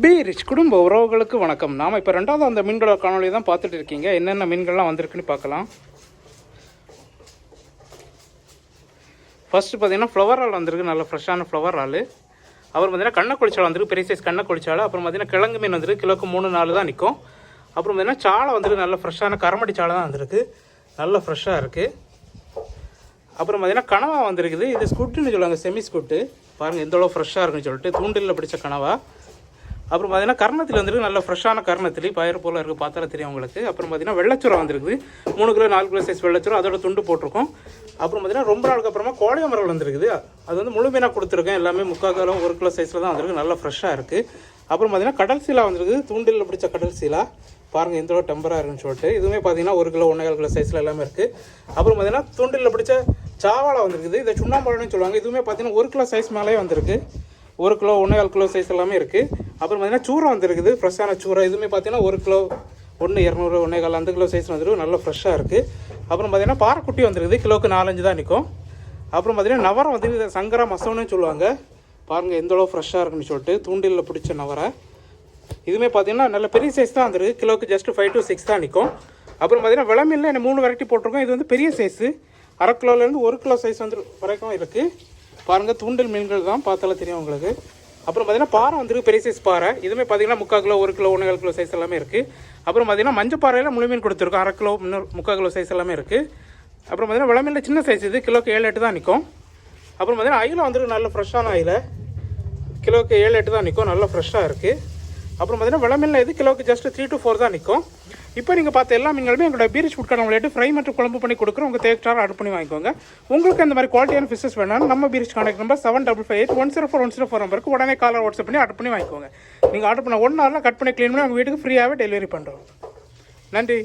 B rich குடும்ப உறவுகளுக்கு வணக்கம். நாம் இப்போ ரெண்டாவது அந்த மீன்களோட காணொலி தான் பார்த்துட்டு இருக்கீங்க. என்னென்ன மீன்கள்லாம் வந்திருக்குன்னு பார்க்கலாம். ஃபர்ஸ்ட் பார்த்தீங்கன்னா ஃப்ளவர் ஆள் வந்திருக்கு. நல்ல ஃப்ரெஷ்ஷான ஃப்ளவர் ஆள். அப்புறம் பார்த்தீங்கன்னா கண்ணை குளிச்சால் வந்திருக்கு. பெரிய சைஸ் கண்ணை அப்புறம் பார்த்தீங்கன்னா கிழங்கு மீன் வந்திருக்கு. கிலோக்கு மூணு நாலு தான் நிற்கும் அப்புறம் பார்த்தீங்கன்னா சாலை வந்திருக்கு. நல்ல ஃப்ரெஷ்ஷான கரமடி சாலை தான் வந்திருக்கு. நல்ல ஃப்ரெஷ்ஷாக இருக்குது அப்புறம் பார்த்தீங்கன்னா கனவா வந்திருக்குது. இது ஸ்குட்டுன்னு சொல்லுவாங்க. செமி ஸ்குட்டு பாருங்கள் எந்த அளவு ஃப்ரெஷ்ஷாக இருக்குன்னு சொல்லிட்டு தூண்டிலில் பிடிச்ச கனவா. அப்புறம் பார்த்தீங்கன்னா கர்ணத்தில் வந்துருக்கு நல்ல ஃப்ரெஷ்ஷான கர்ணத்திலி. பயிர் போல் இருக்குது பார்த்தாலே தெரியும் உங்களுக்கு. அப்புறம் பார்த்தீங்கன்னா வெள்ளச்சுரம் வந்திருக்குது. மூணு கிலோ நாலு கிலோ சைஸ் வெள்ளச்சுரம் அதோட துண்டு போட்டிருக்கோம். அப்புறம் பார்த்தீங்கன்னா ரொம்ப நாளுக்கு அப்புறமா கோழிய மரம் வந்திருக்குது அது வந்து முழுமையாக கொடுத்துருக்கேன். எல்லாமே முக்கால் கிலோ ஒரு கிலோ சைஸில் தான் வந்திருக்கு. நல்லா ஃப்ரெஷ்ஷாக இருக்குது அப்புறம் பார்த்தீங்கன்னா கடல் சீலா வந்திருக்குது. தூண்டிலில் பிடிச்ச கடல் சீலா. பாருங்கள் எந்த அளவு டெம்பராக இருக்குன்னு சொல்லிட்டு. இதுவுமே பார்த்தீங்கன்னா ஒரு கிலோ ஒன்றே கிலோ சைஸில் எல்லாமே இருக்குது அப்புறம் பார்த்தீங்கன்னா தூண்டில் பிடிச்ச சாவாலா வந்திருக்குது. இதை சுண்ணாம்பழம்னு சொல்லுவாங்க. இதுவுமே பார்த்தீங்கன்னா ஒரு கிலோ சைஸ் மேலே வந்திருக்கு. ஒரு கிலோ ஒன்றே கிலோ சைஸ் எல்லாமே இருக்குது அப்புறம் பார்த்திங்கன்னா சூரம் வந்துருக்குது. ஃப்ரெஷ்ஷான சூரம் இதுவுமே பார்த்தீங்கன்னா ஒரு கிலோ ஒன்று இரநூறு ஒன்றே கால் அந்த கிலோ சைஸ் வந்துருக்கு நல்லா ஃப்ரெஷ்ஷாக இருக்குது அப்புறம் பார்த்தீங்கன்னா பாறைக்குட்டி வந்துருக்குது. கிலோக்கு நாலஞ்சு தான் நிற்கும் அப்புறம் பார்த்திங்கன்னா நவரம் வந்து இதை சங்கரா மசோன்னு சொல்லுவாங்க. பாருங்கள் எந்தளவு ஃப்ரெஷ்ஷாக இருக்குன்னு சொல்லிட்டு தூண்டிலில் பிடிச்ச நவரை. இதுவுமே பார்த்தீங்கன்னா நல்ல பெரிய சைஸ் தான் வந்துருக்கு கிலோக்கு ஜஸ்ட் ஃபைவ் டு சிக்ஸ் தான் நிற்கும் அப்புறம் பார்த்தீங்கன்னா விளமில்ல என்ன மூணு வெரைட்டி போட்டிருக்கோம். இது வந்து பெரிய சைஸு அரை கிலோலேருந்து ஒரு கிலோ சைஸ் வந்து வரைக்கும் இருக்குது பாருங்கள் தூண்டில் மீன்கள் தான் பார்த்தாலே தெரியும் உங்களுக்கு. அப்புறம் பார்த்தீங்கன்னா பாறை வந்துருக்கு பெரிய சைஸ் பாறை. இதுவுமே பார்த்தீங்கன்னா முக்கால் கிலோ ஒரு கிலோ ஒன்று கிலோ சைஸ் எல்லாமே இருக்குது அப்புறம் பார்த்தீங்கன்னா மஞ்சள் பாறையில் முழு மீன் கொடுத்துருக்கோம். அரை கிலோ முன்னூறு முக்கால் கிலோ சைஸ் எல்லாமே இருக்குது அப்புறம் பார்த்தீங்கன்னா விளமீனில் சின்ன சைஸ் இது. கிலோக்கு ஏழு எட்டு தான் நிற்கும் அப்புறம் பார்த்தீங்கன்னா அயில வந்துருக்கு நல்ல ஃப்ரெஷ்ஷான அயில. கிலோக்கு ஏழு எட்டு தான் நிற்கும் நல்லா ஃப்ரெஷ்ஷாக இருக்குது அப்புறம் பார்த்தீங்கன்னா விளமில்ல இது கிலோக்கு ஜஸ்ட் த்ரீ டு ஃபோர் தான் நிற்கும் இப்போ நீங்கள் பார்த்த எல்லா மீன்களுமே எங்களோட பீரிச் ஃபுட் கடை ஃப்ரை மற்றும் குழம்பு பண்ணி கொடுக்குறோம். உங்கள் தேக்ஸ்டார் ஆர்டர் பண்ணி வாங்கிக்கோங்க. உங்களுக்கு இந்த மாதிரி குவாலிட்டியான ஃபிஷஸ் வேணாலும் நம்ம பீரிச் contact number seven double five eight one zero four one zero four நம்பருக்கு உடனே காலர் வாட்ஸ்அப் பண்ணி ஆர்டர் பண்ணி வாங்கிக்கோங்க. நீங்கள் ஆர்டர் பண்ண ஒன் ஹவரில் கட் பண்ணி க்ளீன் பண்ணி உங்கள் வீட்டுக்கு ஃப்ரீயாகவே டெலிவரி பண்ணுறோம் நன்றி.